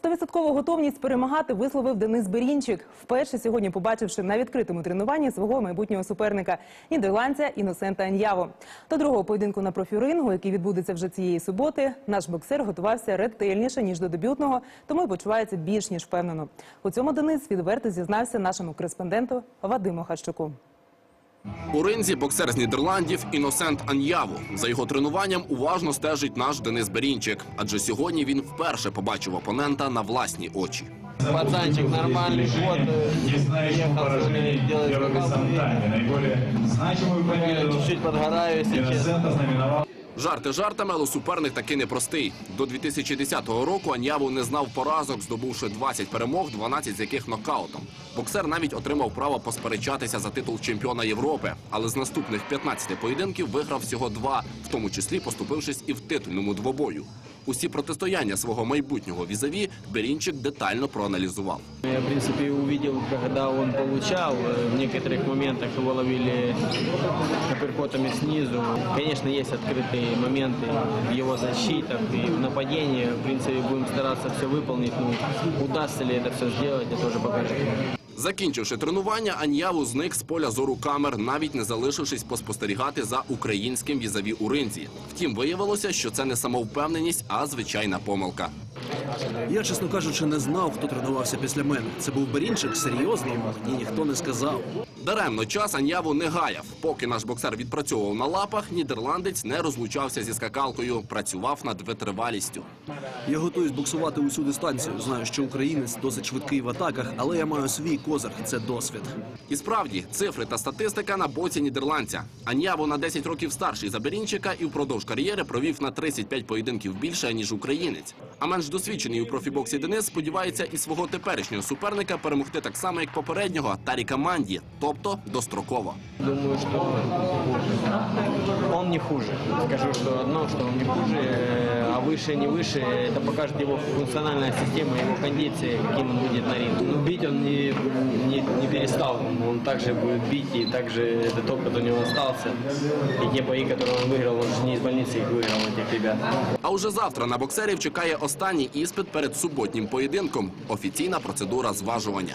Стовідсоткову готовність перемагати висловив Денис Берінчик, вперше сьогодні побачивши на відкритому тренуванні свого майбутнього суперника нідерландця Іносента Аньяво. До другого поєдинку на профірингу, який відбудеться вже цієї суботи, наш боксер готувався ретельніше ніж до дебютного, тому й почувається більш ніж впевнено. У цьому Денис відверто зізнався нашому кореспонденту Вадиму Харчуку. У ринзі боксер з Нідерландів Іносент Аньяву. За його тренуванням уважно стежить наш Денис Берінчик, адже сьогодні він вперше побачив опонента на власні очі. Пацанчик нормальный, вот, Не знаю, чем приехал поражение делать в нокаут. тайме. Наиболее значимую победу Чуть-чуть подгораю, если честно. Жарти жартами, але суперник таки непростий. До 2010 року Аньяву не знав поразок, здобувши 20 перемог, 12 з яких нокаутом. Боксер навіть отримав право посперечатися за титул чемпіона Європи, але з наступних 15 поєдинків виграв всього два, в тому числі поступившись і в титульному двобою. Усі протистояння свого майбутнього візаві Берінчик детально проаналізував. Я, в принципе, увидел, когда он получал. В некоторых моментах его ловили апперкотами снизу. Конечно, есть открытые моменты в его защитах и в нападении. В принципе, будем стараться все выполнить. Ну, удастся ли это все сделать, это тоже покажет. Закінчивши тренування, Аньяву зник з поля зору камер, навіть не залишившись поспостерігати за українським візаві у ринзі. Втім, виявилося, що це не самовпевненість, а звичайна помилка. Я, чесно кажучи, не знав, хто тренувався після мене. Це був Берінчик, серйозно, мені ніхто не сказав. Даремно час Аньяву не гаяв. Поки наш боксер відпрацьовував на лапах, нідерландець не розлучався зі скакалкою, працював над витривалістю. Я готуюсь боксувати усю дистанцію. Знаю, що українець досить швидкий в атаках, але я маю свій козир це досвід. І справді, цифри та статистика на боці нідерландця. Аньяву на 10 років старший за Берінчика і впродовж кар'єри провів на 35 поєдинків більше, ніж українець. А менш досвідчений у профібоксі Денис сподівається і свого теперішнього суперника перемогти так само, як попереднього Таріка Манді, тобто достроково. Думаю, что он не хуже. Скажу, что одно, что он не хуже, э, а выше, не выше, это покажет его функциональная система, его кондиции, каким он будет на ринге. Но бить он не, не, не перестал, он также будет бить, и также этот опыт у него остался. И те бои, которые он выиграл, он же не из больницы их выиграл, этих ребят. А уже завтра на боксерів чекає останній іспит перед суботнім поєдинком офіційна процедура зважування.